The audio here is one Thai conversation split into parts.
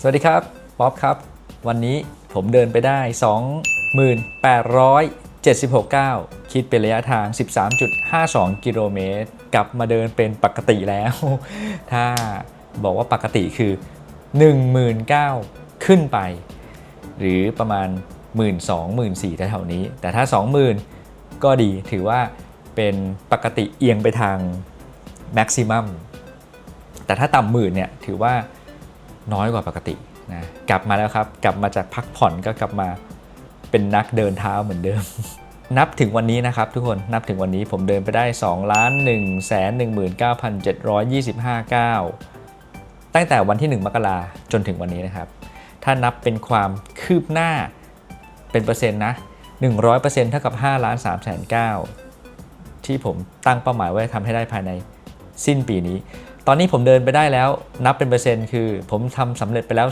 สวัสดีครับ ป๊อบครับ วันนี้ผมเดินไปได้ 2876ก้าวคิดเป็นระยะทาง 13.52 กิโลเมตร กลับมาเดินเป็นปกติแล้ว ถ้าบอกว่าปกติคือ 19,000ขึ้นไป หรือประมาณ 1 2 0 0 0 1 4 0 0แถวๆนี้ แต่ถ้า 20,000 ก็ดีถือว่าเป็นปกติเอียงไปทางแม็กซิมัมแต่ถ้าต่ำหมื่นเนี่ยถือว่า น้อยกว่าปกตินะกลับมาแล้วครับ กลับมาจากพักผ่อนก็กลับมาเป็นนักเดินเท้าเหมือนเดิม นับถึงวันนี้นะครับทุกคนนับถึงวันนี้ผมเดินไปได้2ล้าน1แสน19,725ก้าวตั้งแต่วันที่ 1 มกราจนถึงวันนี้นะครับ ถ้านับเป็นความคืบหน้าเป็นเปอร์เซ็นต์นะ 100%เท่ากับ5ล้าน3แสน9ที่ผมตั้งเป้าหมายไว้ทำให้ได้ภายในสิ้นปีนี้ ตอนนี้ผมเดินไปได้แล้วนับเป็นเปอร์เซ็นต์คือ ผมทำสำเร็จไปแล้ว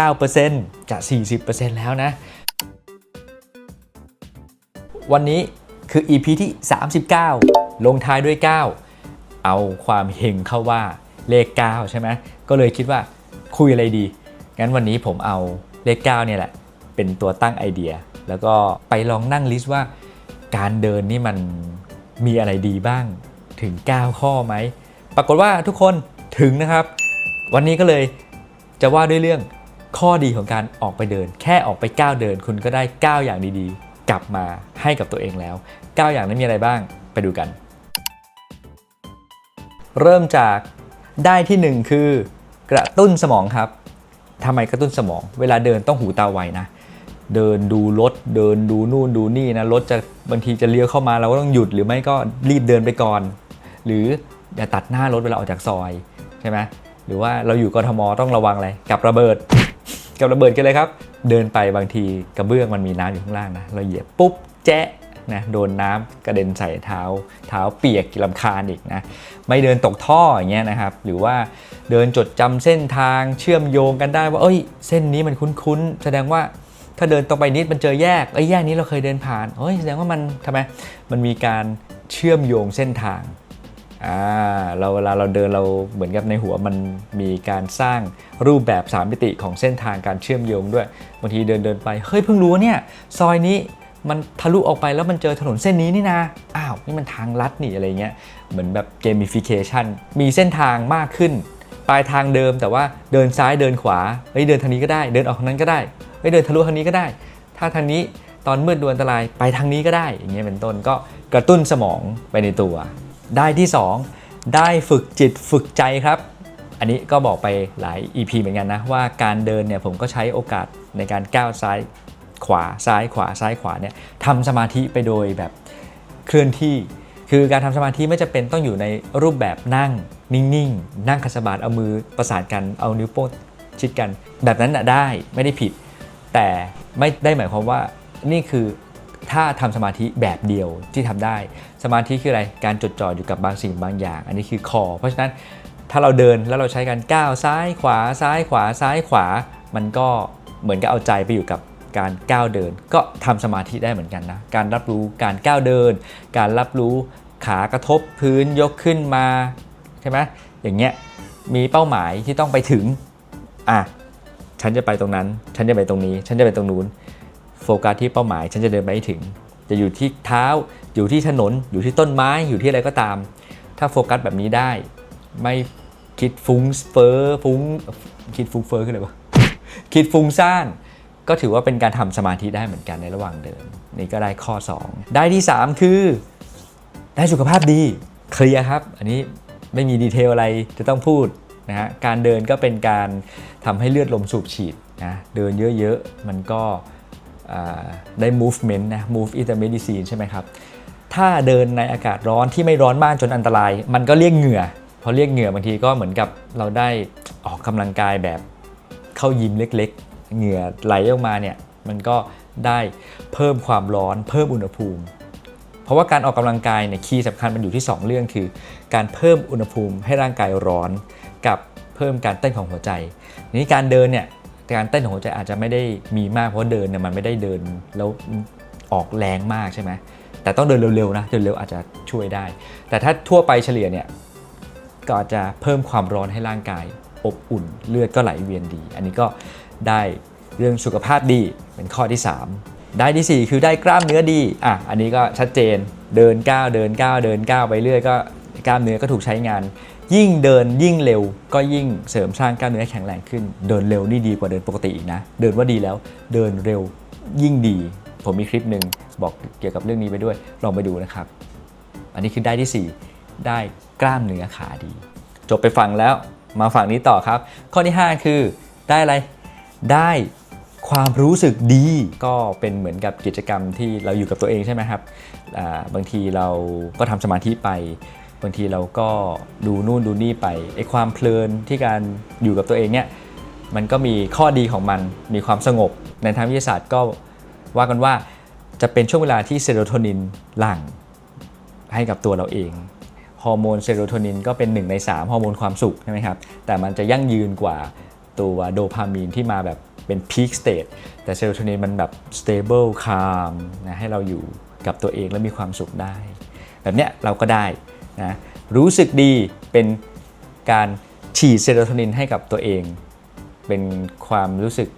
39.99%จะ 40%แล้วนะ วันนี้คือ EP ที่ 39 ลงท้ายด้วย 9 เอาความเฮงเข้าว่าเลข 9 ใช่ไหมก็เลยคิดว่าคุยอะไรดี งั้นวันนี้ผมเอาเลข 9 เนี่ยแหละ เป็นตัวตั้งไอเดีย แล้วก็ไปลองนั่งลิสต์ว่า การเดินนี่มันมีอะไรดีบ้างถึง 9 ข้อไหม ปรากฏว่าทุกคนถึงนะครับ วันนี้ก็เลยจะว่าด้วยเรื่องข้อดีของการออกไปเดิน แค่ออกไปก้าวเดิน คุณก็ได้ 9 อย่างดีๆ กลับมาให้กับตัวเองแล้ว 9 อย่างนั้นมีอะไรบ้างไปดูกัน เริ่มจากได้ที่ 1 คือกระตุ้นสมองครับทำไมกระตุ้นสมอง เวลาเดินต้องหูตาไวนะเดินดูรถเดินดูนู่นดูนี่นะรถจะบางทีจะเลี้ยวเข้ามาเราก็ต้องหยุดหรือไม่ก็รีบเดินไปก่อน หรือ อย่าตัดหน้ารถเวลาออกจากซอยใช่ไหมหรือว่าเราอยู่กทมต้องระวังอะไรกับระเบิด กับระเบิดกันเลยครับ เดินไปบางทีกระเบื้องมันมีน้ำอยู่ข้างล่างนะเราเหยียบปุ๊บแจ๊ะนะโดนน้ำกระเด็นใส่เท้า เท้าเปียกลำคาญอีกนะไม่เดินตกท่ออย่างเงี้ยนะครับ หรือว่าเดินจดจำเส้นทางเชื่อมโยงกันได้ว่า เอ้ย เส้นนี้มันคุ้นๆ แสดงว่าถ้าเดินตรงไปนิดมันเจอแยกไอ้แยกนี้เราเคยเดินผ่านเฮ้ยแสดงว่ามันทำไมมันมีการเชื่อมโยงเส้นทาง อ่าเราเวลาเราเดินเราเหมือนกับในหัวมันมีการสร้างรูปแบบ 3 มิติของเส้นทางการเชื่อมโยงด้วยบางทีเดินเดินไปเฮ้ยเพิ่งรู้ว่าเนี่ยซอยนี้มันทะลุออกไปแล้วมันเจอถนนเส้นนี้นี่นะ อ้าวนี่มันทางลัดนี่อะไรเงี้ย เหมือนแบบเกมฟิเคชันมีเส้นทางมากขึ้น ปลายทางเดิมแต่ว่าเดินซ้ายเดินขวา เฮ้ยเดินทางนี้ก็ได้ เดินออกทางนั้นก็ได้ เฮ้ยเดินทะลุทางนี้ก็ได้ ถ้าทางนี้ตอนมืดดวนอันตรายไปทางนี้ก็ได้ อย่างเงี้ยเป็นต้นก็กระตุ้นสมองไปในตัว ได้ที่ 2 ได้ฝึกจิตฝึกใจครับ อันนี้ก็บอกไปหลาย EP เหมือนกันนะว่าการเดินเนี่ยผมก็ใช้โอกาสในการก้าวซ้ายขวาซ้ายขวาซ้ายขวาเนี่ยทำสมาธิไปโดยแบบเคลื่อนที่ คือการทำสมาธิไม่จะเป็นต้องอยู่ในรูปแบบนั่งนิ่งๆ นั่งคัสบาทเอามือประสานกันเอานิ้วโป้งชิดกัน แบบนั้นนะได้ไม่ได้ผิด แต่ไม่ได้หมายความว่านี่คือ ถ้าทำสมาธิแบบเดียวที่ทำได้ สมาธิคืออะไรการจดจ่ออยู่กับบางสิ่งบางอย่าง อันนี้คือคอ เพราะฉะนั้นถ้าเราเดินแล้วเราใช้การก้าวซ้ายขวาซ้ายขวาซ้ายขวา มันก็เหมือนกับเอาใจไปอยู่กับการก้าวเดิน ก็ทำสมาธิได้เหมือนกันนะการรับรู้การก้าวเดิน การรับรู้ขากระทบพื้นยกขึ้นมาใช่ไหมอย่างเงี้ยมีเป้าหมายที่ต้องไปถึงอะฉันจะไปตรงนั้น ฉันจะไปตรงนี้ ฉันจะไปตรงนู้น โฟกัสที่เป้าหมาย ฉันจะเดินไปให้ถึง จะอยู่ที่เท้า อยู่ที่ถนน อยู่ที่ต้นไม้ อยู่ที่อะไรก็ตาม ถ้าโฟกัสแบบนี้ได้ ไม่คิดฟุ้งเฟ้อฟุ้งคิดฟุ้งเฟ้อขึ้นเลยวะคิดฟุ้งซ่านก็ถือว่าเป็นการทำสมาธิได้เหมือนกันในระหว่างเดิน นี่ก็ได้ข้อ 2 ได้ที่ 3 คือ ได้สุขภาพดีเคลียร์ครับ อันนี้ไม่มีดีเทลอะไรจะต้องพูดนะฮะการเดินก็เป็นการทำให้เลือดลมสูบฉีดนะเดินเยอะๆ มันก็ ได้ movement นะ move is the medicine ใช่ไหมครับ ถ้าเดินในอากาศร้อนที่ไม่ร้อนมากจนอันตราย มันก็เรียกเหงื่อ พอเรียกเหงื่อบางทีก็เหมือนกับเราได้ออกกำลังกายแบบเข้ายิมเล็กๆ เหงื่อไหลออกมาเนี่ยมันก็ได้เพิ่มความร้อนเพิ่มอุณหภูมิ เพราะว่าการออกกำลังกายเนี่ยคีย์สำคัญมันอยู่ที่ 2 เรื่องคือ การเพิ่มอุณหภูมิให้ร่างกายร้อน กับเพิ่มการเต้นของหัวใจนี้การเดินเนี่ย การเต้นของหัวใจอาจจะไม่ได้มีมากเพราะเดินเนี่ยมันไม่ได้เดินแล้วออกแรงมากใช่ไหมแต่ต้องเดินเร็วๆนะเดินเร็วอาจจะช่วยได้ แต่ถ้าทั่วไปเฉลี่ยเนี่ยก็อาจจะเพิ่มความร้อนให้ร่างกายอบอุ่นเลือดก็ไหลเวียนดี อันนี้ก็ได้เรื่องสุขภาพดีเป็นข้อที่ 3 ได้ที่ 4 คือได้กล้ามเนื้อดีอะอันนี้ก็ชัดเจนเดินก้าวเดินก้าวเดินก้าวไปเรื่อยก็กล้ามเนื้อก็ถูกใช้งาน ยิ่งเดินยิ่งเร็วก็ยิ่งเสริมสร้างกล้ามเนื้อแข็งแรงขึ้น เดินเร็วนี่ดีกว่าเดินปกติอีกนะ เดินว่าดีแล้วเดินเร็วยิ่งดี ผมมีคลิปหนึ่งบอกเกี่ยวกับเรื่องนี้ไปด้วยลองไปดูนะครับ อันนี้คือได้ที่ 4 ได้กล้ามเนื้อขาดี จบไปฝั่งแล้วมาฝั่งนี้ต่อครับ ข้อที่ 5 คือได้อะไรได้ความรู้สึกดีก็เป็นเหมือนกับกิจกรรมที่เราอยู่กับตัวเองใช่ไหมครับ บางทีเราก็ทำสมาธิไป บางทีเราก็ดูนู่นดูนี่ไปไอ้ความเพลินที่การอยู่กับตัวเองเนี่ยมันก็มีข้อดีของมันมีความสงบ ในทางวิทยาศาสตร์ก็ว่ากันว่าจะเป็นช่วงเวลาที่เซโรโทนินหลั่งให้กับตัวเราเองฮอร์โมนเซโรโทนินก็เป็น1ใน 3 ฮอร์โมนความสุขใช่ไหมครับ แต่มันจะยั่งยืนกว่าตัวโดพามีนที่มาแบบเป็นพีคสเต e แต่เซโรโทนินมันแบบ stable calm นะให้เราอยู่กับตัวเองและมีความสุขได้ แบบเนี้ยเราก็ได้ นะรู้สึกดีเป็นการฉีดเซโรโทนินให้กับตัวเอง เป็นความรู้สึก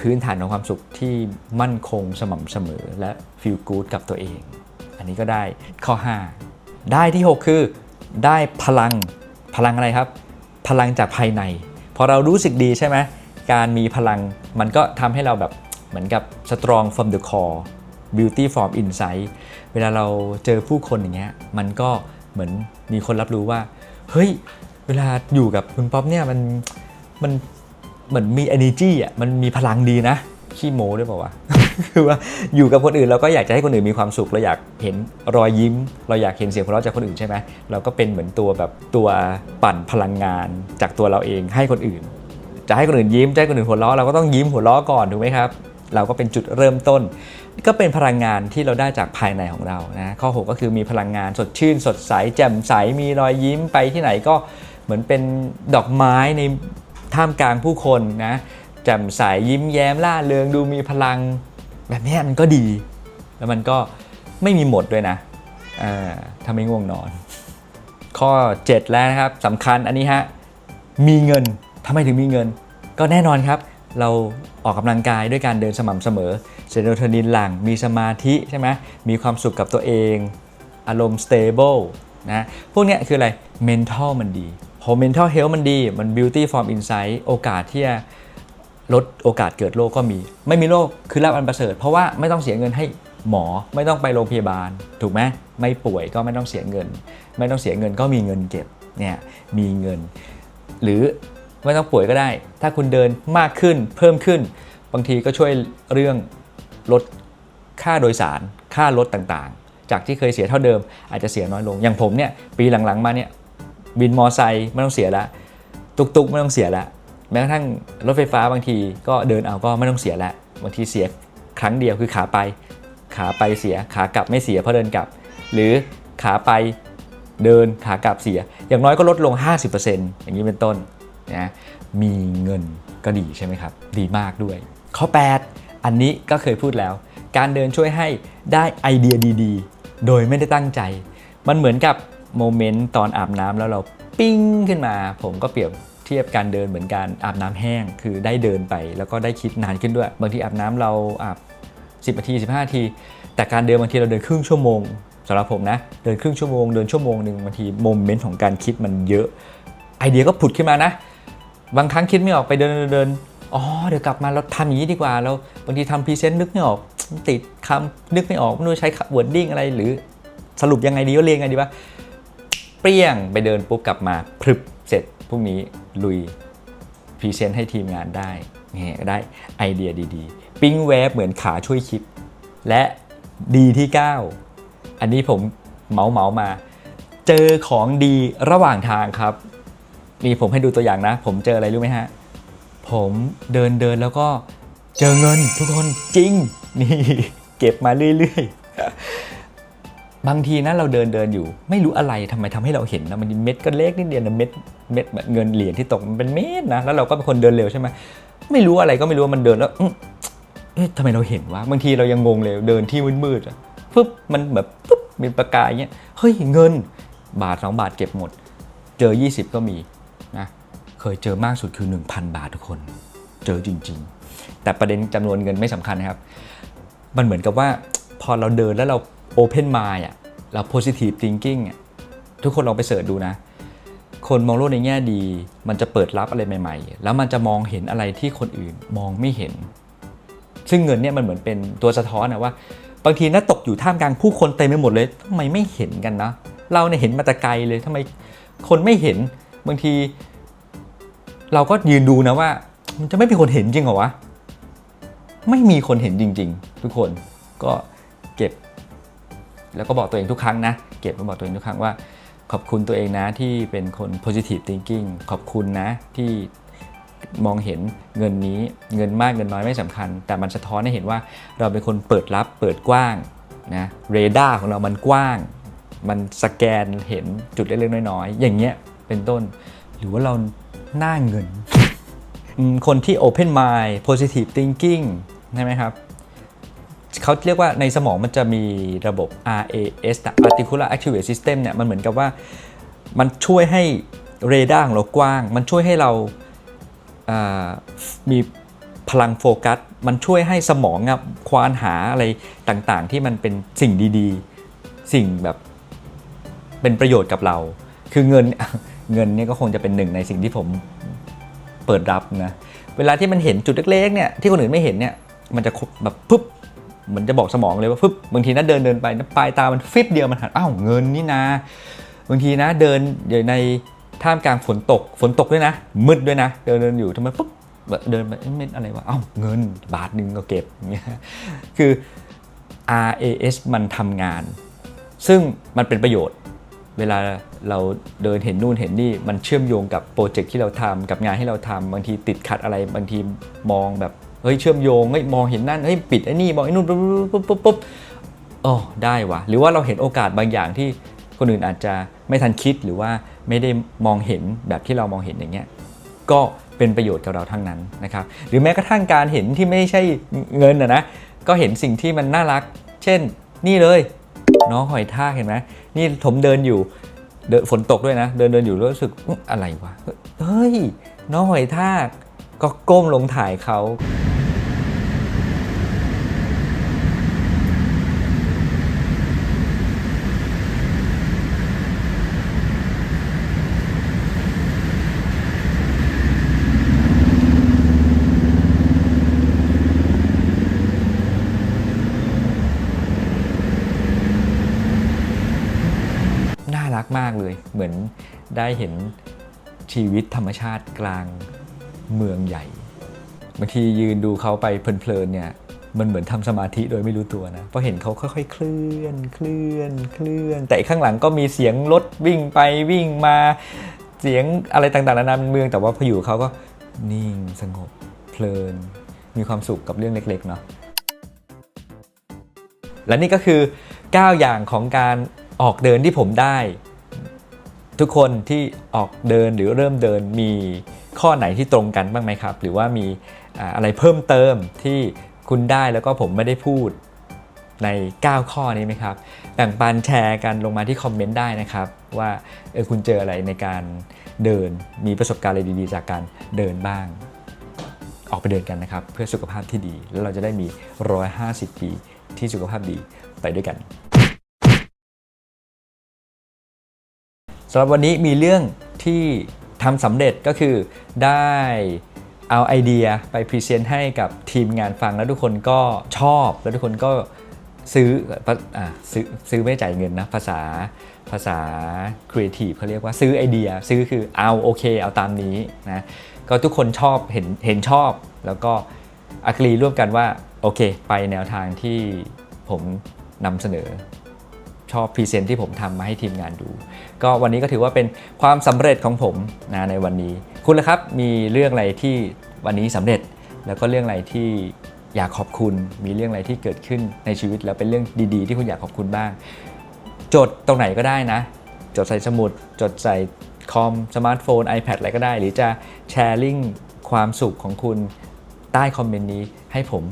พื้นฐานของความสุขที่มั่นคงสม่ำเสมอและ feel good กับตัวเอง อันนี้ก็ได้ข้อ 5 ได้ที่ 6 คือได้พลังพลังอะไรครับ พลังจากภายใน พอเรารู้สึกดีใช่ไหมการมีพลังมันก็ทำให้เราแบบเหมือนกับ strong from the core beauty from inside เวลาเราเจอผู้คนอย่างเงี้ยมันก็ เหมือนมีคนรับรู้ว่า เฮ้ย เวลาอยู่กับคุณป๊อปเนี่ยมันมันเหมือนมี energy อะมันมีพลังดีนะ ขี้โม้ด้วยเปล่าวะคือว่าอยู่กับคนอื่นเราก็อยากจะให้คนอื่นมีความสุขเราอยากเห็นรอยยิ้ม เราอยากเห็นเสียงหัวเราะจากคนอื่นใช่ไหมเราก็เป็นเหมือนตัวแบบตัวปั่นพลังงานจากตัวเราเองให้คนอื่น จะให้คนอื่นยิ้มจะให้คนอื่นหัวเราะเราก็ต้องยิ้มหัวเราะก่อนถูกไหมครับ เราก็เป็นจุดเริ่มต้น ก็เป็นพลังงานที่เราได้จากภายในของเรานะข้อ 6 ก็คือมีพลังงานสดชื่น สดใส แจ่มใส มีรอยยิ้มไปที่ไหนก็เหมือนเป็นดอกไม้ในท่ามกลางผู้คนนะแจ่มใสยิ้มแย้มล่าเริงดูมีพลัง แบบนี้มันก็ดี แล้วมันก็ไม่มีหมดด้วยนะถ้าไม่ง่วงนอน ข้อ 7 แล้วนะครับสำคัญอันนี้ฮะมีเงินทำไมถึงมีเงิน ก็แน่นอนครับ เราออกกำลังกายด้วยการเดินสม่ำเสมอเซโรโทนินหลั่งมีสมาธิใช่ไหมมีความสุขกับตัวเอง อารมณ์ stable นะพวกนี้คืออะไร mental มันดี พอ mental health มันดี มัน beauty from inside โอกาสที่จะลดโอกาสเกิดโรคก็มี ไม่มีโรคคือรับอันประเสริฐ เพราะว่าไม่ต้องเสียเงินให้หมอไม่ต้องไปโรงพยาบาล ถูกไหมไม่ป่วยก็ไม่ต้องเสียเงิน ไม่ต้องเสียเงินก็มีเงินเก็บเนี่ยมีเงิน หรือ ไม่ต้องป่วยก็ได้ ถ้าคุณเดินมากขึ้นเพิ่มขึ้น บางทีก็ช่วยเรื่องลดค่าโดยสาร ค่ารถต่างๆ จากที่เคยเสียเท่าเดิมอาจจะเสียน้อยลง อย่างผมเนี่ยปีหลังๆมาเนี่ยบินมอไซค์ไม่ต้องเสียละตุกตุกๆไม่ต้องเสียละแม้กระทั่งรถไฟฟ้าบางทีก็เดินเอาก็ไม่ต้องเสียละบางทีเสียครั้งเดียวคือขาไป ขาไปเสียขากลับไม่เสียเพราะเดินกลับ หรือขาไปเดินขากลับเสีย อย่างน้อยก็ลดลง 50%อย่างนี้เป็นต้น นะมีเงินก็ดีใช่ไหมครับ ดีมากด้วย ข้อ 8 อันนี้ก็เคยพูดแล้ว การเดินช่วยให้ได้ไอเดียดีๆ โดยไม่ได้ตั้งใจ มันเหมือนกับโมเมนต์ตอนอาบน้ำแล้วเราปิ้งขึ้นมา ผมก็เปรียบเทียบการเดินเหมือนการอาบน้ำแห้ง คือได้เดินไปแล้วก็ได้คิดนานขึ้นด้วย บางทีอาบน้ำเราอาบ10นาที15นาที แต่การเดินบางทีเราเดินครึ่งชั่วโมงสำหรับผมนะเดินครึ่งชั่วโมงเดินชั่วโมงหนึ่งบางทีโมเมนต์ของการคิดมันเยอะ ไอเดียก็ผุดขึ้นมานะ บางครั้งคิดไม่ออกไปเดินเดินอ๋อเดี๋ยวกลับมาเราทำอย่างนี้ดีกว่าเราบางทีทำพรีเซนต์นึกไม่ออกติดคำนึกไม่ออกไม่รู้ใช้วอร์ดดิ้งอะไรหรือสรุปยังไงดีว่าเรียงไงดีวะเปรี้ยงไปเดินปุ๊บกลับมาพรึบเสร็จพรุ่งนี้ลุยพรีเซนต์ให้ทีมงานได้เนี่ยได้ไอเดียดีๆ ปิ้งแวบเหมือนขาช่วยคิด และดีที่ 9 อันนี้ผมเมาเมามา เจอของดีระหว่างทางครับ นี่ผมให้ดูตัวอย่างนะ ผมเจออะไรรู้ไหมฮะ ผมเดินเดินแล้วก็เจอเงินทุกคนจริง นี่เก็บมาเรื่อยๆ บางทีนะเราเดินเดินอยู่ ไม่รู้อะไรทำไมทำให้เราเห็นนะมันเม็ดก็เล็กนิดเดียวนะเม็ดเม็ดเงินเหรียญที่ตกมันเป็นเม็ดนะแล้วเราก็เป็นคนเดินเร็วใช่ไหมไม่รู้อะไรก็ไม่รู้ว่ามันเดินแล้วเอ๊ะทำไมเราเห็นวะบางทีเรายังงงเลยเดินที่มืดๆอะปุ๊บมันแบบปุ๊บมีประกายเงี้ยเฮ้ยเงินบาทสองบาทเก็บหมด เจอ 20 ก็มี เคยเจอมากสุดคือ 1,000 บาททุกคน เจอจริง ๆ แต่ประเด็นจำนวนเงินไม่สำคัญนะครับ มันเหมือนกับว่าพอเราเดินแล้วเรา open mind อะเรา positive thinking อะทุกคนลองไปเสิร์ชดูนะ คนมองโลกในแง่ดี มันจะเปิดรับอะไรใหม่ ๆ แล้วมันจะมองเห็นอะไรที่คนอื่นมองไม่เห็น ซึ่งเงินเนี่ยมันเหมือนเป็นตัวสะท้อนนะว่า บางทีน่าตกอยู่ท่ามกลางผู้คนเต็มไปหมดเลยทำไมไม่เห็นกันนะเราเนี่ยเห็นมาแต่ไกลเลยทำไมคนไม่เห็นบางที เราก็ยืนดูนะว่า มันจะไม่มีคนเห็นจริงเหรอวะ ไม่มีคนเห็นจริง ๆ ทุกคนก็เก็บ แล้วก็บอกตัวเองทุกครั้งนะ เก็บมาบอกตัวเองทุกครั้งว่า ขอบคุณตัวเองนะที่เป็นคน positive thinking ขอบคุณนะที่มองเห็นเงินนี้เงินมากเงินน้อยไม่สำคัญ แต่มันสะท้อนให้เห็นว่าเราเป็นคนเปิดรับเปิดกว้างนะเรดาร์ของเรามันกว้าง มันสแกนเห็นจุดเล็กๆน้อยๆอย่างเงี้ยเป็นต้น หรือว่าเรา หน้าเงิน คนที่ open mind positive thinking ใช่ไหมครับเขาเรียกว่าในสมองมันจะมีระบบ RAS นะ Articular Activate System เนี่ย มันเหมือนกับว่ามันช่วยให้เรดาร์ของเรากว้าง มันช่วยให้เราามีพลังโฟกัส มันช่วยให้สมองควานหาอะไรต่างๆ ที่มันเป็นสิ่งดีๆ สิ่งแบบเป็นประโยชน์กับเรา คือเงิน เงินนี่ก็คงจะเป็นหนึ่งในสิ่งที่ผมเปิดรับนะ เวลาที่มันเห็นจุดเล็กๆเนี่ยที่คนอื่นไม่เห็นเนี่ยมันจะแบบปุ๊บเหมือนจะบอกสมองเลยว่าปุ๊บบางทีนะเดินเดินไปนะปลายตามันฟิบเดียวมันหันอ้าวเงินนี่นะ บางทีนะเดินอยู่ในท่ามกลางฝนตกฝนตกด้วยนะ มืดด้วยนะ เดินเดินอยู่ทำไมปุ๊บแบบเดินไปเอ๊ะไม่อะไรวะอ้าวเงินบาทหนึ่งก็เก็บเงี้ยคือ RAS มันทำงาน ซึ่งมันเป็นประโยชน์ เวลาเราเดินเห็นนู่นเห็นนี่มันเชื่อมโยงกับโปรเจกต์ที่เราทำกับงานที่เราทำบางทีติดขัดอะไรบางทีมองแบบเฮ้ยเชื่อมโยงเฮ้ยมองเห็นนั่นเฮ้ยปิดไอ้นี่มองไอ้นู่นปุ๊บปุ๊บปุ๊บปุ๊บอ๋อได้วะหรือว่าเราเห็นโอกาสบางอย่างที่คนอื่นอาจจะไม่ทันคิดหรือว่าไม่ได้มองเห็นแบบที่เรามองเห็นอย่างเงี้ยก็เป็นประโยชน์กับเราทั้งนั้นนะครับหรือแม้กระทั่งการเห็นที่ไม่ใช่เงินนะนะก็เห็นสิ่งที่มันน่ารัก เช่น นี่เลย น้องหอยทากเห็นไหมนี่ผมเดินอยู่เดินฝนตกด้วยนะ เดินเดินอยู่แล้วรู้สึกอะไรวะเฮ้ยน้องหอยทากก็ก้มลงถ่ายเขารักมากเลย เหมือน ได้เห็นชีวิตธรรมชาติกลางเมืองใหญ่บางทียืนดูเขาไปเพลินๆเนี่ยมันเหมือนทำสมาธิโดยไม่รู้ตัวนะเพราะเห็นเขาค่อยๆ เคลื่อนเคลื่อนเคลื่อน แต่ข้างหลังก็มีเสียงรถวิ่งไปวิ่งมาเสียงอะไรต่างๆนานาในเมืองแต่ว่าพออยู่เขาก็นิ่งสงบเพลิน มีความสุขกับเรื่องเล็กๆเนาะและนี่ก็คือ 9 อย่างของการออกเดินที่ผมได้ ทุกคนที่ออกเดินหรือเริ่มเดินมีข้อไหนที่ตรงกันบ้างไหมครับ หรือว่ามีอะไรเพิ่มเติมที่คุณได้แล้วก็ผมไม่ได้พูดใน 9 ข้อนี้ไหมครับแบ่งปันแชร์กันลงมาที่คอมเมนต์ได้นะครับ ว่าเออคุณเจออะไรในการเดินมีประสบการณ์อะไรดีๆ จากการเดินบ้าง ออกไปเดินกันนะครับ เพื่อสุขภาพที่ดี แล้วเราจะได้มี 150 ปีที่สุขภาพดีไปด้วยกัน สำหรับวันนี้มีเรื่องที่ทำสำเร็จก็คือได้เอาไอเดียไปพรีเซนต์ให้กับทีมงานฟังแล้วทุกคนก็ชอบแล้วทุกคนก็ซื้ออซื้อซื้อไม่จ่ายเงินนะภาษาภาษาครีเอทีฟเขาเรียกว่าซื้อไอเดีย ซื้อคือเอาโอเค เอาตามนี้นะก็ทุกคนชอบเห็นเห็นชอบ แล้วก็อักรีร่วมกันว่าโอเค ไปแนวทางที่ผมนำเสนอ ชอบพรีเซนต์ที่ผมทำมาให้ทีมงานดู ก็วันนี้ก็ถือว่าเป็นความสำเร็จของผมนะในวันนี้ คุณล่ะครับมีเรื่องอะไรที่วันนี้สำเร็จ แล้วก็เรื่องอะไรที่อยากขอบคุณ มีเรื่องอะไรที่เกิดขึ้นในชีวิต แล้วเป็นเรื่องดีๆ ที่คุณอยากขอบคุณบ้าง จดตรงไหนก็ได้นะ จดใส่สมุด จดใส่คอมสมาร์ทโฟน iPad อะไรก็ได้ หรือจะแชร์ลิงก์ความสุขของคุณใต้คอมเมนต์นี้ให้ผม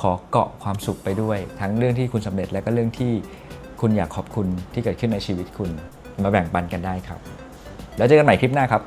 ขอเกาะความสุขไปด้วย ทั้งเรื่องที่คุณสำเร็จและก็เรื่องที่ คุณอยากขอบคุณที่เกิดขึ้นในชีวิตคุณ มาแบ่งปันกันได้ครับ แล้วเจอกันใหม่คลิปหน้าครับ